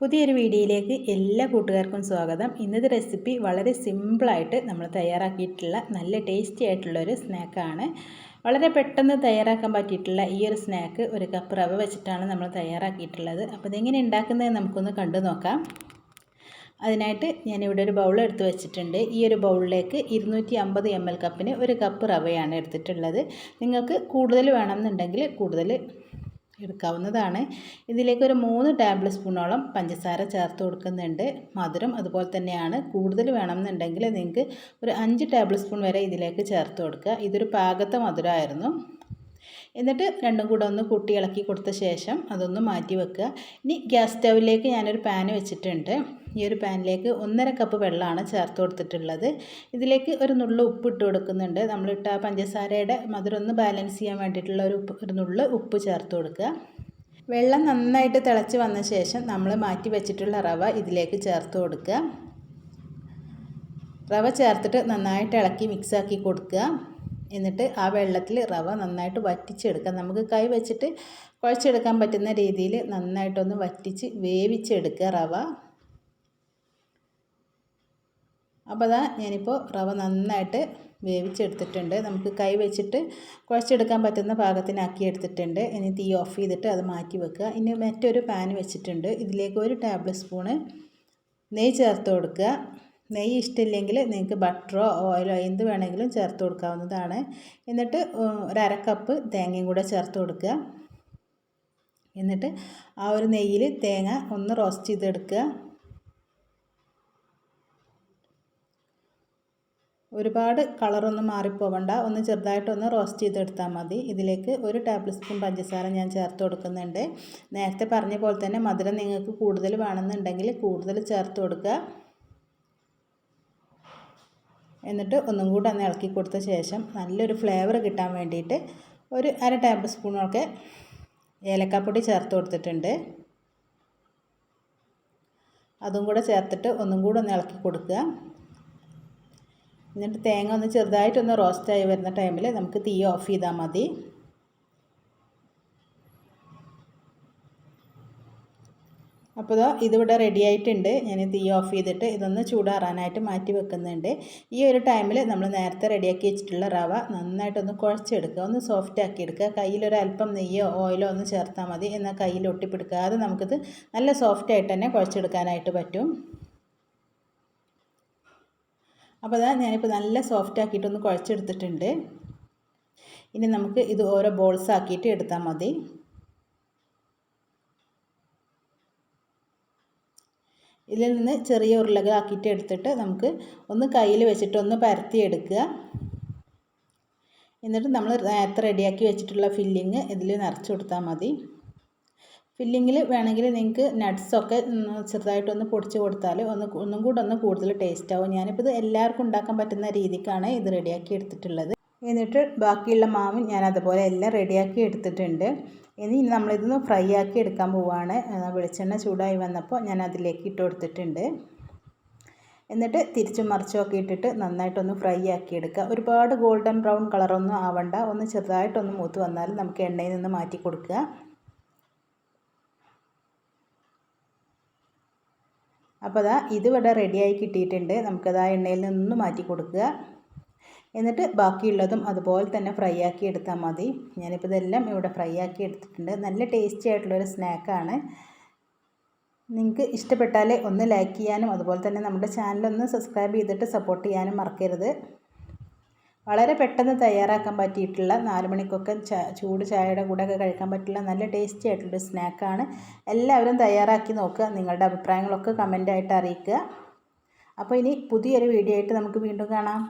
പുതിയൊരു വീഡിയോയിലേക്ക് എല്ലാ കൂട്ടുകാർക്കും സ്വാഗതം. ഇന്നത്തെ റെസിപ്പി വളരെ സിമ്പിളായിട്ട് നമ്മൾ തയ്യാറാക്കിയിട്ടുള്ള നല്ല ടേസ്റ്റി ആയിട്ടുള്ള ഒരു സ്നാക്കാണ്. വളരെ പെട്ടെന്ന് തയ്യാറാക്കാൻ പറ്റിയിട്ടുള്ള ഈ ഒരു സ്നാക്ക് ഒരു കപ്പ് റവ വെച്ചിട്ടാണ് നമ്മൾ തയ്യാറാക്കിയിട്ടുള്ളത്. അപ്പോൾ ഇതെങ്ങനെ ഉണ്ടാക്കുന്നത് നമുക്കൊന്ന് കണ്ടു നോക്കാം. അതിനായിട്ട് ഞാനിവിടെ ഒരു ബൗൾ എടുത്ത് വെച്ചിട്ടുണ്ട്. ഈ ഒരു ബൗളിലേക്ക് ഇരുന്നൂറ്റി അമ്പത് എം എൽ കപ്പിന് ഒരു കപ്പ് റവയാണ് എടുത്തിട്ടുള്ളത്. നിങ്ങൾക്ക് കൂടുതൽ വേണമെന്നുണ്ടെങ്കിൽ കൂടുതൽ എടുക്കാവുന്നതാണ്. ഇതിലേക്ക് ഒരു മൂന്ന് ടേബിൾ സ്പൂണോളം പഞ്ചസാര ചേർത്ത് കൊടുക്കുന്നുണ്ട്. മധുരം അതുപോലെ തന്നെയാണ്. കൂടുതൽ വേണമെന്നുണ്ടെങ്കിൽ നിങ്ങൾക്ക് ഒരു അഞ്ച് ടേബിൾ സ്പൂൺ വരെ ഇതിലേക്ക് ചേർത്ത് കൊടുക്കുക. ഇതൊരു പാകത്തെ മധുരമായിരുന്നു. എന്നിട്ട് രണ്ടും കൂടെ ഒന്ന് കൂട്ടി ഇളക്കി കൊടുത്ത ശേഷം അതൊന്ന് മാറ്റി വെക്കുക. ഇനി ഗ്യാസ് സ്റ്റൗവിലേക്ക് ഞാനൊരു പാൻ വെച്ചിട്ടുണ്ട്. ഈ ഒരു പാനിലേക്ക് ഒന്നര കപ്പ് വെള്ളമാണ് ചേർത്ത് കൊടുത്തിട്ടുള്ളത്. ഇതിലേക്ക് ഒരു നുള്ളു ഉപ്പ് ഇട്ട് കൊടുക്കുന്നുണ്ട്. നമ്മളിട്ട പഞ്ചസാരയുടെ മധുരം ഒന്ന് ബാലൻസ് ചെയ്യാൻ വേണ്ടിയിട്ടുള്ള ഒരു ഉപ്പ് ഒരു നുള്ളു ഉപ്പ് ചേർത്ത് കൊടുക്കുക. വെള്ളം നന്നായിട്ട് തിളച്ച് വന്ന ശേഷം നമ്മൾ മാറ്റി വെച്ചിട്ടുള്ള റവ ഇതിലേക്ക് ചേർത്ത് കൊടുക്കുക. റവ ചേർത്തിട്ട് നന്നായിട്ട് ഇളക്കി മിക്സാക്കി കൊടുക്കുക. എന്നിട്ട് ആ വെള്ളത്തിൽ റവ നന്നായിട്ട് വറ്റിച്ചെടുക്കുക. നമുക്ക് കൈ വെച്ചിട്ട് കുഴച്ചെടുക്കാൻ പറ്റുന്ന രീതിയിൽ നന്നായിട്ടൊന്ന് വറ്റിച്ച് വേവിച്ചെടുക്കുക റവ. അപ്പോൾ അതാ ഞാനിപ്പോൾ റവ നന്നായിട്ട് വേവിച്ചെടുത്തിട്ടുണ്ട്. നമുക്ക് കൈ വെച്ചിട്ട് കുഴച്ചെടുക്കാൻ പറ്റുന്ന പാകത്തിനാക്കി എടുത്തിട്ടുണ്ട്. ഇനി തീ ഓഫ് ചെയ്തിട്ട് അത് മാറ്റി വെക്കുക. ഇനി മറ്റൊരു പാൻ വെച്ചിട്ടുണ്ട്. ഇതിലേക്ക് ഒരു ടേബിൾ സ്പൂണ് നെയ്യ് ചേർത്ത് കൊടുക്കുക. നെയ്യ് ഇഷ്ടമില്ലെങ്കിൽ നിങ്ങൾക്ക് ബട്ടറോ ഓയിലോ എന്ത് വേണമെങ്കിലും ചേർത്ത് കൊടുക്കാവുന്നതാണ്. എന്നിട്ട് ഒരു അര കപ്പ് തേങ്ങയും കൂടെ ചേർത്ത് കൊടുക്കുക. എന്നിട്ട് ആ ഒരു നെയ്യിൽ തേങ്ങ ഒന്ന് റോസ്റ്റ് ചെയ്തെടുക്കുക. ഒരുപാട് കളറൊന്നും മാറിപ്പോവണ്ട. ഒന്ന് ചെറുതായിട്ടൊന്ന് റോസ്റ്റ് ചെയ്തെടുത്താൽ മതി. ഇതിലേക്ക് ഒരു ടേബിൾ സ്പൂൺ പഞ്ചസാര ഞാൻ ചേർത്ത് കൊടുക്കുന്നുണ്ട്. നേരത്തെ പറഞ്ഞ പോലെ തന്നെ മധുരം നിങ്ങൾക്ക് കൂടുതൽ വേണമെന്നുണ്ടെങ്കിൽ കൂടുതൽ ചേർത്ത് കൊടുക്കുക. എന്നിട്ട് ഒന്നും കൂടെ ഒന്ന് ഇളക്കി കൊടുത്ത ശേഷം നല്ലൊരു ഫ്ലേവർ കിട്ടാൻ വേണ്ടിയിട്ട് ഒരു അര ടേബിൾ സ്പൂണൊക്കെ ഏലക്കാപ്പൊടി ചേർത്ത് കൊടുത്തിട്ടുണ്ട്. അതും കൂടെ ചേർത്തിട്ട് ഒന്നും കൂടെ ഒന്ന് ഇളക്കി കൊടുക്കുക. എന്നിട്ട് തേങ്ങ ഒന്ന് ചെറുതായിട്ടൊന്ന് റോസ്റ്റായി വരുന്ന ടൈമിൽ നമുക്ക് തീ ഓഫ് ചെയ്താൽ മതി. അപ്പോൾ ഇതിവിടെ റെഡി ആയിട്ടുണ്ട്. ഞാൻ തീ ഓഫ് ചെയ്തിട്ട് ഇതൊന്ന് ചൂടാറാനായിട്ട് മാറ്റി വെക്കുന്നുണ്ട്. ഈ ഒരു ടൈമിൽ നമ്മൾ നേരത്തെ റെഡിയാക്കി വെച്ചിട്ടുള്ള റവ നന്നായിട്ടൊന്ന് കുഴച്ചെടുക്കുക. ഒന്ന് സോഫ്റ്റ് ആക്കി എടുക്കുക. കയ്യിലൊരല്പം നെയ്യോ ഓയിലോ ഒന്ന് ചേർത്താൽ മതി. എന്നാൽ കയ്യിൽ ഒട്ടിപ്പിടിക്കാതെ നമുക്കിത് നല്ല സോഫ്റ്റ് ആയിട്ട് തന്നെ കുഴച്ചെടുക്കാനായിട്ട് പറ്റും. അപ്പോൾ അതാ ഞാനിപ്പോൾ നല്ല സോഫ്റ്റ് ആക്കിയിട്ടൊന്ന് കുഴച്ചെടുത്തിട്ടുണ്ട്. ഇനി നമുക്ക് ഇത് ഓരോ ബോൾസ് ആക്കിയിട്ട് എടുത്താൽ മതി. ഇതിൽ നിന്ന് ചെറിയ ഉരുളകളാക്കിയിട്ട് എടുത്തിട്ട് നമുക്ക് ഒന്ന് കയ്യിൽ വെച്ചിട്ട് ഒന്ന് പരത്തി എടുക്കുക. എന്നിട്ട് നമ്മൾ നേരത്തെ റെഡിയാക്കി വെച്ചിട്ടുള്ള ഫില്ലിങ് ഇതിൽ നിറച്ചു കൊടുത്താൽ മതി. ഫില്ലിങ്ങിൽ വേണമെങ്കിൽ നിങ്ങൾക്ക് നട്ട്സൊക്കെ ചെറുതായിട്ടൊന്ന് പൊടിച്ച് കൊടുത്താൽ ഒന്ന് ഒന്നും കൂടെ ഒന്ന് കൂടുതൽ ടേസ്റ്റ് ആവും. ഞാനിപ്പോൾ ഇത് എല്ലാവർക്കും ഉണ്ടാക്കാൻ പറ്റുന്ന രീതിക്കാണ് ഇത് റെഡിയാക്കി എടുത്തിട്ടുള്ളത്. എന്നിട്ട് ബാക്കിയുള്ള മാവും ഞാൻ അതുപോലെ എല്ലാം റെഡിയാക്കി എടുത്തിട്ടുണ്ട്. ഇനി നമ്മളിതൊന്ന് ഫ്രൈ ആക്കി എടുക്കാൻ പോവുകയാണ് വെളിച്ചെണ്ണ ചൂടായി വന്നപ്പോൾ ഞാൻ അതിലേക്ക് ഇട്ട് കൊടുത്തിട്ടുണ്ട്. എന്നിട്ട് തിരിച്ചും മറിച്ചും ഇട്ടിട്ട് നന്നായിട്ടൊന്ന് ഫ്രൈ ആക്കി എടുക്കുക. ഒരുപാട് ഗോൾഡൻ ബ്രൗൺ കളറൊന്നും ആവണ്ട. ഒന്ന് ചെറുതായിട്ടൊന്ന് മൂത്ത് വന്നാൽ നമുക്ക് എണ്ണയിൽ നിന്ന് മാറ്റി കൊടുക്കുക. അപ്പോൾ അതാ ഇതിവിടെ റെഡിയായി കിട്ടിയിട്ടുണ്ട്. നമുക്കത് ആ എണ്ണയിൽ നിന്ന് മാറ്റി കൊടുക്കുക. എന്നിട്ട് ബാക്കിയുള്ളതും അതുപോലെ തന്നെ ഫ്രൈ ആക്കി എടുത്താൽ മതി. ഞാനിപ്പോൾ ഇതെല്ലാം ഇവിടെ ഫ്രൈ ആക്കി എടുത്തിട്ടുണ്ട്. നല്ല ടേസ്റ്റി ആയിട്ടുള്ളൊരു സ്നാക്കാണ്. നിങ്ങൾക്ക് ഇഷ്ടപ്പെട്ടാലേ ഒന്ന് ലൈക്ക് ചെയ്യാനും അതുപോലെ തന്നെ നമ്മുടെ ചാനലൊന്ന് സബ്സ്ക്രൈബ് ചെയ്തിട്ട് സപ്പോർട്ട് ചെയ്യാനും മറക്കരുത്. വളരെ പെട്ടെന്ന് തയ്യാറാക്കാൻ പറ്റിയിട്ടുള്ള നാല് മണിക്കൊക്കെ ചൂട് ചായയുടെ കൂടെ ഒക്കെ കഴിക്കാൻ പറ്റില്ല നല്ല ടേസ്റ്റി ആയിട്ടുള്ളൊരു സ്നാക്കാണ്. എല്ലാവരും തയ്യാറാക്കി നോക്കുക നിങ്ങളുടെ അഭിപ്രായങ്ങളൊക്കെ കമന്റായിട്ട് അറിയിക്കുക. അപ്പോൾ ഇനി പുതിയൊരു വീഡിയോ ആയിട്ട് നമുക്ക് വീണ്ടും കാണാം.